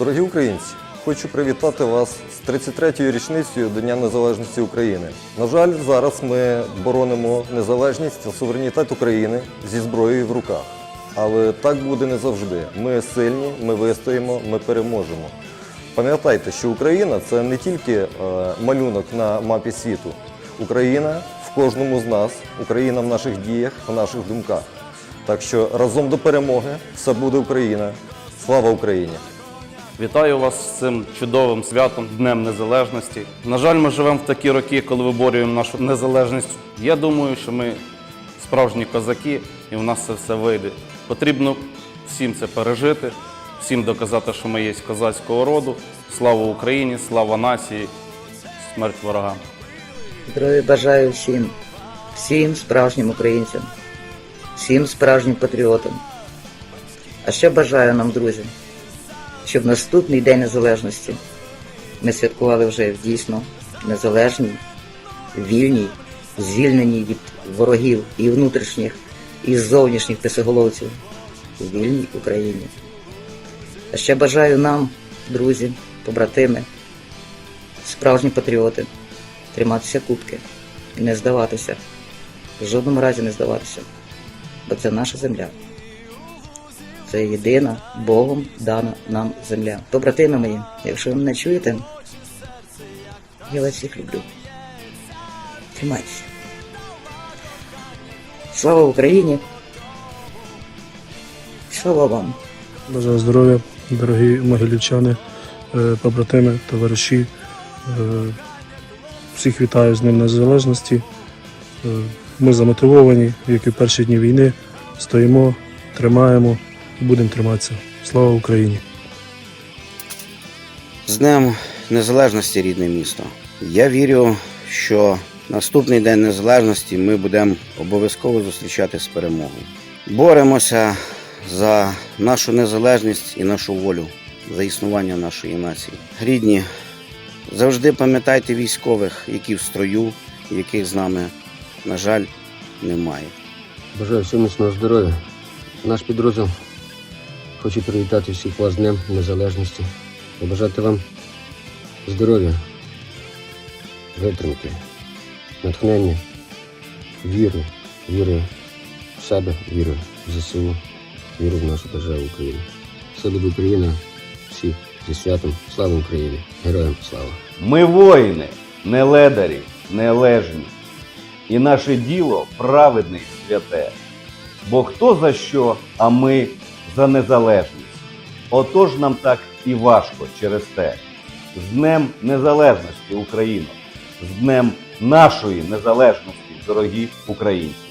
Дорогі українці, хочу привітати вас з 33-ю річницею Дня Незалежності України. На жаль, зараз ми боронимо незалежність та суверенітет України зі зброєю в руках. Але так буде не завжди. Ми сильні, ми вистоїмо, ми переможемо. Пам'ятайте, що Україна це не тільки е, малюнок на мапі світу. Україна в кожному з нас, Україна в наших діях, в наших думках. Так що разом до перемоги все буде Україна. Слава Україні! Вітаю вас з цим чудовим святом, Днем Незалежності. На жаль, ми живемо в такі роки, коли виборюємо нашу незалежність. Я думаю, що ми справжні козаки, і в нас це все вийде. Потрібно всім це пережити, всім доказати, що ми є козацького роду. Слава Україні, слава нації, смерть ворогам. Здоров'я бажаю всім, всім справжнім українцям, всім справжнім патріотам. А ще бажаю нам, друзі, щоб наступний День Незалежності ми святкували вже в дійсно незалежній, вільній, звільненій від ворогів і внутрішніх, і зовнішніх писоголовців у вільній Україні. А ще бажаю нам, друзі, побратими, справжні патріоти, триматися кубки не здаватися. В жодному разі не здаватися. Бо це наша земля. Це єдина Богом дана нам земля. Побратими мої, якщо ви мене чуєте, я вас всіх люблю. Тримайтеся. Слава Україні! Слава вам! Бажаю здоров'я, дорогі могилівчани, е, побратими, товариші. Е, Всіх вітаю з Днем Незалежності. Е, Ми замотивовані, як і в перші дні війни. Стоїмо, тримаємо і будемо триматися. Слава Україні! З Днем Незалежності рідне місто. Я вірю, що наступний день незалежності ми будемо обов'язково зустрічати з перемогою. Боремося за нашу незалежність і нашу волю, за існування нашої нації. Рідні, завжди пам'ятайте військових, які в строю, яких з нами, на жаль, немає. Бажаю всім міцного здоров'я. Наш підрозділ хоче привітати всіх вас з Днем Незалежності. Побажати вам здоров'я, витримки, натхнення, віри, віри в себе, віри в ЗСУ, віри в нашу державу Україну. Все буде Україна, всіх зі святом. Слава Україні! Героям слава! Ми воїни, не ледарі, не лежні. І наше діло праведне і святе. Бо хто за що, а ми за незалежність. Отож нам так і важко через те. З Днем Незалежності Україна, з Днем нашої незалежності, дорогі українці.